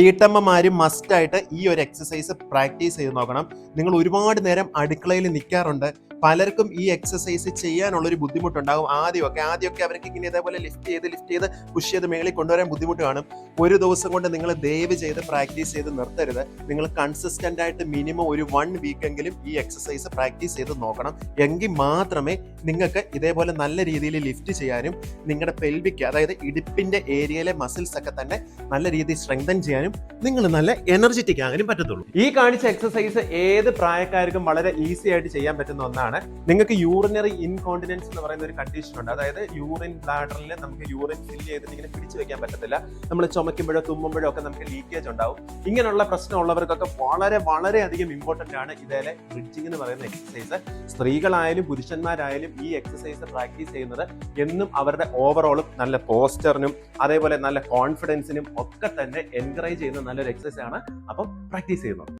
വീട്ടമ്മമാരും മസ്റ്റായിട്ട് ഈ ഒരു എക്സസൈസ് പ്രാക്ടീസ് ചെയ്ത് നോക്കണം. നിങ്ങൾ ഒരുപാട് നേരം അടുക്കളയിൽ നിൽക്കാറുണ്ട് പലർക്കും ഈ എക്സസൈസ് ചെയ്യാനുള്ള ഒരു ബുദ്ധിമുട്ടുണ്ടാകും. ആദ്യമൊക്കെ ആദ്യമൊക്കെ അവർക്ക് ഇങ്ങനെ ഇതേപോലെ ലിഫ്റ്റ് ചെയ്ത് ലിഫ്റ്റ് ചെയ്ത് പുഷ് ചെയ്ത് മേളിൽ കൊണ്ടുവരാൻ ബുദ്ധിമുട്ട് കാണും. ഒരു ദിവസം കൊണ്ട് നിങ്ങൾ ദയവ് ചെയ്ത് പ്രാക്ടീസ് ചെയ്ത് നിർത്തരുത്. നിങ്ങൾ കൺസിസ്റ്റന്റ് ആയിട്ട് മിനിമം ഒരു വൺ വീക്കെങ്കിലും ഈ എക്സസൈസ് പ്രാക്ടീസ് ചെയ്ത് നോക്കണം. എങ്കിൽ മാത്രമേ നിങ്ങൾക്ക് ഇതേപോലെ നല്ല രീതിയിൽ ലിഫ്റ്റ് ചെയ്യാനും നിങ്ങളുടെ പെൽവിക്ക് അതായത് ഇടുപ്പിന്റെ ഏരിയയിലെ മസിൽസ് ഒക്കെ തന്നെ നല്ല രീതിയിൽ സ്ട്രെങ്തൻ ചെയ്യാനും നിങ്ങൾ നല്ല എനർജറ്റിക് ആകാനും പറ്റത്തുള്ളൂ. ഈ കാണിച്ച എക്സസൈസ് ഏത് പ്രായക്കാർക്കും വളരെ ഈസി ആയിട്ട് ചെയ്യാൻ പറ്റുന്ന ഒന്നാണ്. നിങ്ങൾക്ക് യൂറിനറി ഇൻകോണ്ടിനൻസ് എന്ന് പറയുന്ന ഒരു കണ്ടീഷൻ ഉണ്ട്. അതായത് യൂറിൻ ബ്ലാഡറിൽ നമുക്ക് യൂറിൻ ഫിൽ ചെയ്തിട്ട് ഇങ്ങനെ പിടിച്ചു വെക്കാൻ പറ്റത്തില്ല. നമ്മൾ ചുമക്കുമ്പോഴോ തുമ്മുമ്പോഴോ ഒക്കെ നമുക്ക് ലീക്കേജ് ഉണ്ടാവും. ഇങ്ങനെയുള്ള പ്രശ്നം ഉള്ളവർക്കൊക്കെ വളരെ വളരെ അധികം ഇമ്പോർട്ടന്റ് ആണ് ഇതേലെ ബ്രിഡ്ജിങ് എന്ന് പറയുന്ന എക്സസൈസ് സ്ത്രീകളായാലും പുരുഷന്മാരായാലും ഈ എക്സസൈസ് പ്രാക്ടീസ് ചെയ്യുന്നത് എന്നും അവരുടെ ഓവറോളും നല്ല പോസ്റ്ററിനും അതേപോലെ നല്ല കോൺഫിഡൻസിനും ഒക്കെ തന്നെ എൻകറേജ് ചെയ്യുന്ന നല്ലൊരു എക്സസൈസ് ആണ്. അപ്പം പ്രാക്ടീസ് ചെയ്യുന്നത്